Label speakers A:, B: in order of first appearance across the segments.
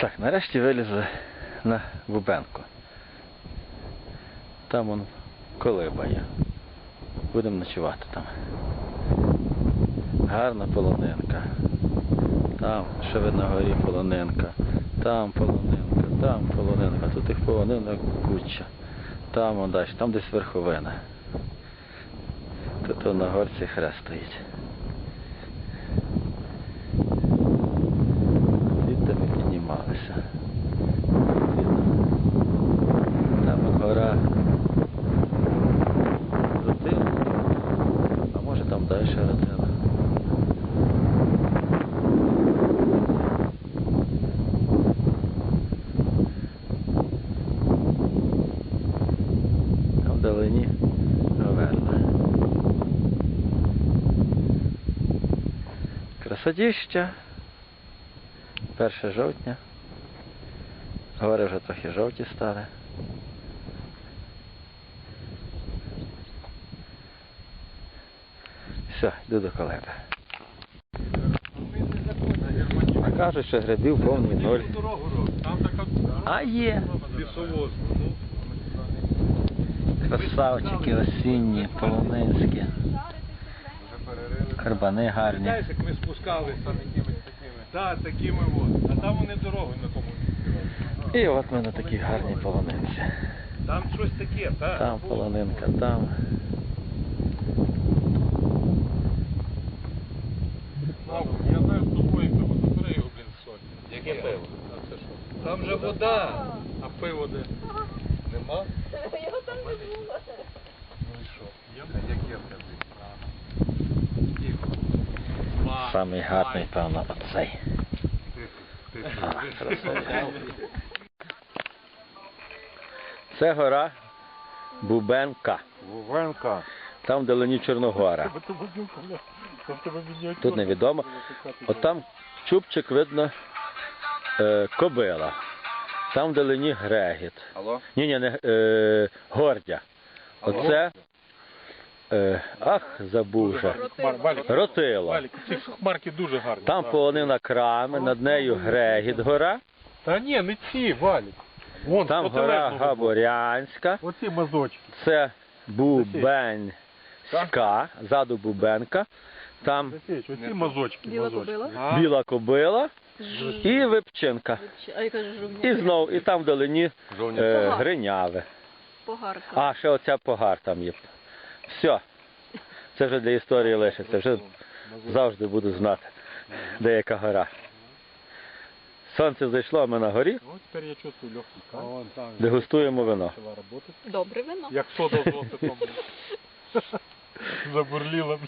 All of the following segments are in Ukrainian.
A: Так, нарешті вилізли на Бубенку. Там он колиба є. Будемо ночувати там. Гарна полонинка. Там, ще видно горі полонинка. Там полонинка, там полонинка. Тут їх полонинок куча. Там он далі, там десь верховина. Тут на горці хрест стоїть. Звідти ми Видно. Там гора Рутила. А може там далі Рутила. Там вдалині Говерла. Красотіща. 1 жовтня. Гори вже трохи жовті стали. Все, йду до колеби. А кажуть, що грибів повний ноль. А є. Красавчики осінні, полонинські. Карбани гарні.
B: Знаєш, як ми спускалися там якимись такими. Так, такими от. А там вони дорогу на кому
A: І от ми на такій гарній полонинці.
B: Там щось таке, так?
A: Там полонинка, там.
B: Я знаю, з тобою пиво, забери його, блін, сотні. Яке пиво? А це що? Там же вода. А пиво де? Нема?
C: Його там не було.
B: Ну і що? Є? Яке в? Тихо.
A: Самий гарний, певно, оцей.
B: Тихо,
A: А, красавчик. Це гора Бубенка.
B: Вовенка.
A: Там вдалині Чорногора. Тут невідомо. От там чубчик видно е, кобила. Там вдалині Грегіт.
B: Алло?
A: Ні, ні, не е, Гордя. Оце. Е, ах, забув вже. Ротило.
B: Ці хмарки дуже гарні.
A: Там полонина крами, над нею Грегіт гора,
B: Та ні, не ці, Валік. Вон,
A: там гора. Габорянська,
B: Оці мазочки.
A: це Бубенська, ззаду Бубенка, там
B: Засіч, оці мазочки.
C: Біла
B: мазочки.
C: кобила.
B: А,
A: біла кобила і Випчинка.
C: А я кажу, жовтня.
A: І знов, і там вдалині е, Гриняве.
C: Погарка.
A: А, ще оця погар там є. Все. Це вже для історії лишиться. Вже завжди буду знати, де яка гора. Сонце зайшло, а ми на горі,
B: Ну, тепер я чувствую легкий кайф. Вон там.
A: дегустуємо вино.
B: Почала.
C: Добре вино.
B: Як сода з оцетом. Забурліла.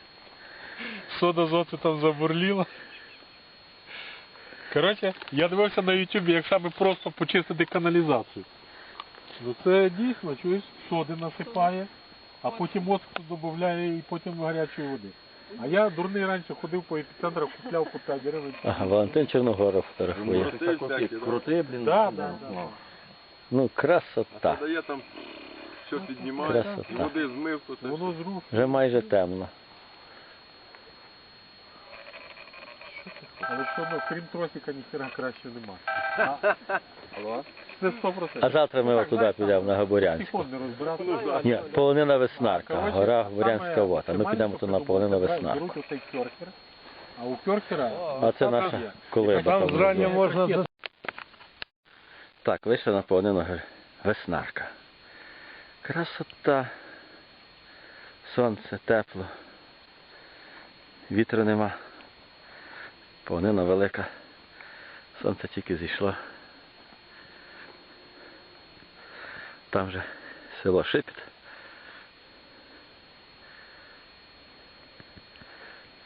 B: Сода з оцетом забурліла. Коротше, я дивився на Ютубі, як саме просто почистити каналізацію. Ну це дійсно, чуєш, соди насипає, а потім оцету додає і потім гарячої води. А я дурний раніше ходив по епіцентру, купляв по 5 гривень.
A: Ага, Валентин Чорногоров фотографує.
D: Крутий, блін.
B: Да, да, да.
A: Ну, красота.
D: Дає там, що піднімає,
A: Красота.
D: і води змив, то це
B: Воно зрушить.
A: Вже майже темно.
B: Але все одно, крім тросика, ніхера краще нема. А, Це 100%.
A: А завтра ми туди підемо на Габорянську.
B: Розбирався.
A: Ні, полонина Веснарка, гора Габорянська вота. Ми підемо туди на полонину Веснарку.
B: А у кьорхера...
A: А це наша колиба.
B: Там
A: там
B: зрання можна...
A: Так, вийшли на полонину Веснарка. Красота. Сонце, тепло. Вітру нема. Полонина велика. Сонце тільки зійшло. Там вже село Шипіт.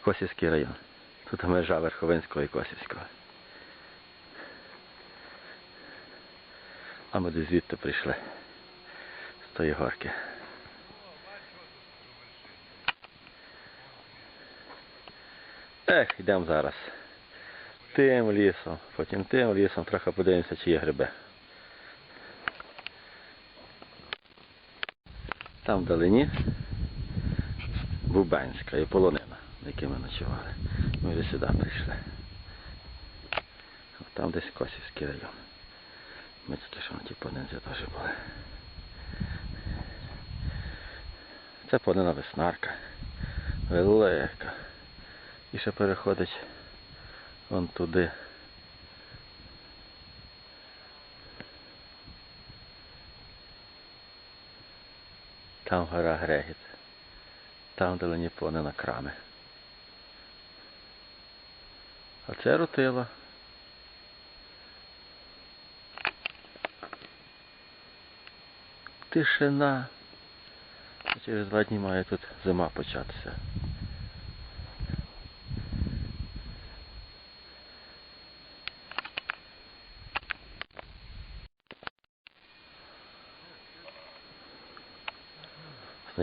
A: Косівський район. Тут межа Верховинського і Косівського. А ми десь звідти прийшли. З тої горки. Ех, йдемо зараз. Тим лісом, потім тим лісом, трохи подивимося, чи є гриби. Там вдалині Бубенська і полонина, на якій ми ночували. Ми вже сюди прийшли. Там десь Косівський район. Ми тільки що на тій понинці теж були. Це понина веснарка. Велика. І ще переходить вон туди. Там гора Грегіт. Там далині понина крами. А це рутила. Тишина. Через два дні має тут зима початися.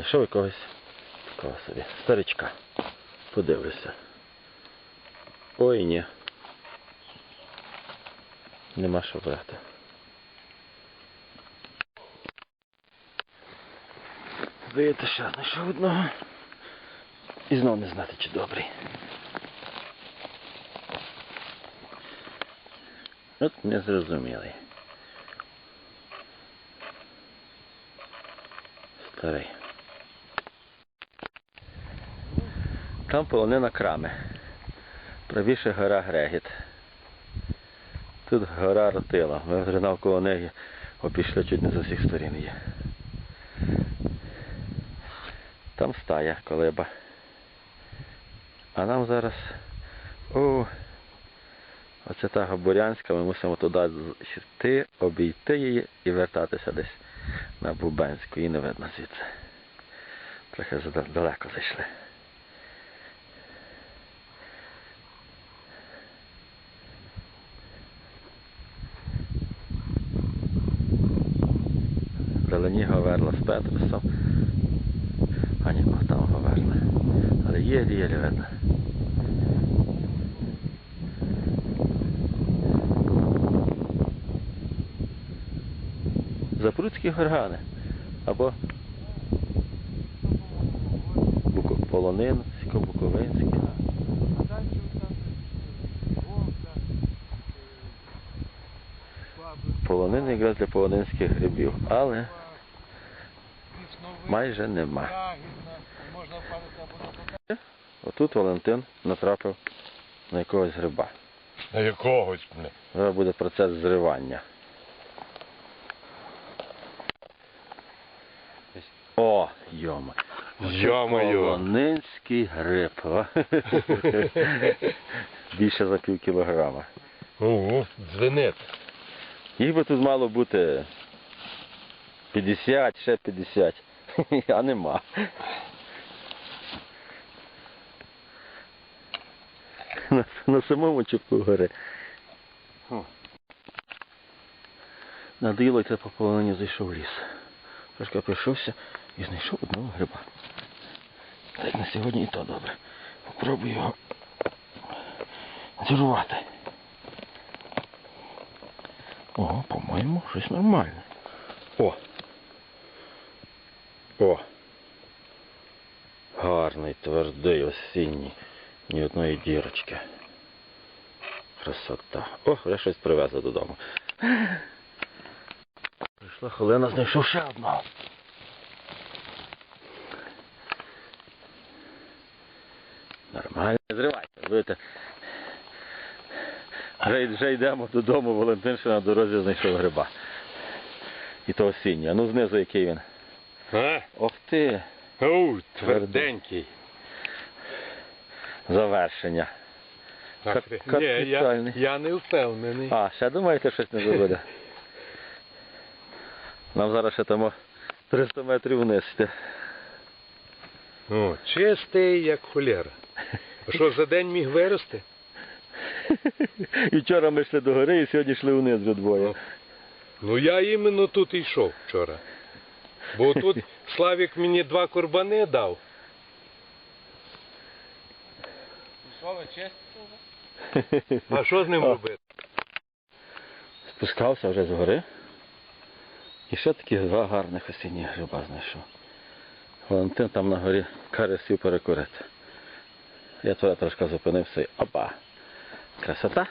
A: Знайшов якогось такого собі старичка. Подивлюся. Ой ні. Нема що брати. Здається, що знайшов одного. І знов не знати, чи добрий. От незрозумілий. Старий. Там полонина крами. Правіше гора Грегіт. Тут гора Ротила. Ми вже навколо неї обійшли чуть не з усіх сторін є. Там стая колиба. А нам зараз. О, оце та Габурянська, ми мусимо туди йти, обійти її і вертатися десь на Бубенську. Її не видно звідси. Трохи далеко зайшли. Зелені Говерла з Петрусом. А ні, там Говерла. Але єлі-єлі видно. Запруцькі горгани. Або Полонинсько, Буковинське. Полонин якраз для полонинських грибів, але майже нема. Отут Валентин натрапив на якогось гриба.
D: На якогось, бля.
A: Зараз буде процес зривання. О, йома.
D: Йо-моє.
A: Полонинський гриб. о. Більше за пів кілограма.
D: Ого, дзвенит.
A: Їх би тут мало бути 50, ще 50. А нема. На, на самому чіпку гори. Надоїло це по полонині зайшов в ліс. Трошки пройшовся і знайшов одного гриба. Так на сьогодні і то добре. Попробую його зірвати. О, по-моєму, щось нормальне. О. О. Гарний, твердий, осінній. Ні одної дірочки. Красота. О, вже щось привезли додому. Прийшла хвилина, знайшов ще одного. Нормально, зривайте. Будете. Вже, йдемо додому, Валентин ще на дорозі знайшов гриба. І то осінній. А ну знизу який він.
D: А?
A: Ох ти,
D: Оу, тверденький.
A: завершення. Кап-
D: Ні, я, я не впевнений.
A: А, ще думаєте, щось не забуде? Нам зараз ще там 300 метрів вниз йти.
D: О, чистий, як холєра. А що, за день міг вирости?
A: І вчора ми йшли до гори, і сьогодні йшли вниз двоє.
D: Ну я іменно тут і йшов вчора. Бо тут Славік мені два курбани дав. А що з ним робити?
A: Спускався вже з гори. І ще такі два гарних осінніх гриба знайшов. Валентин там на горі карасів перекурити. Я туди трошки зупинився і опа. Красота.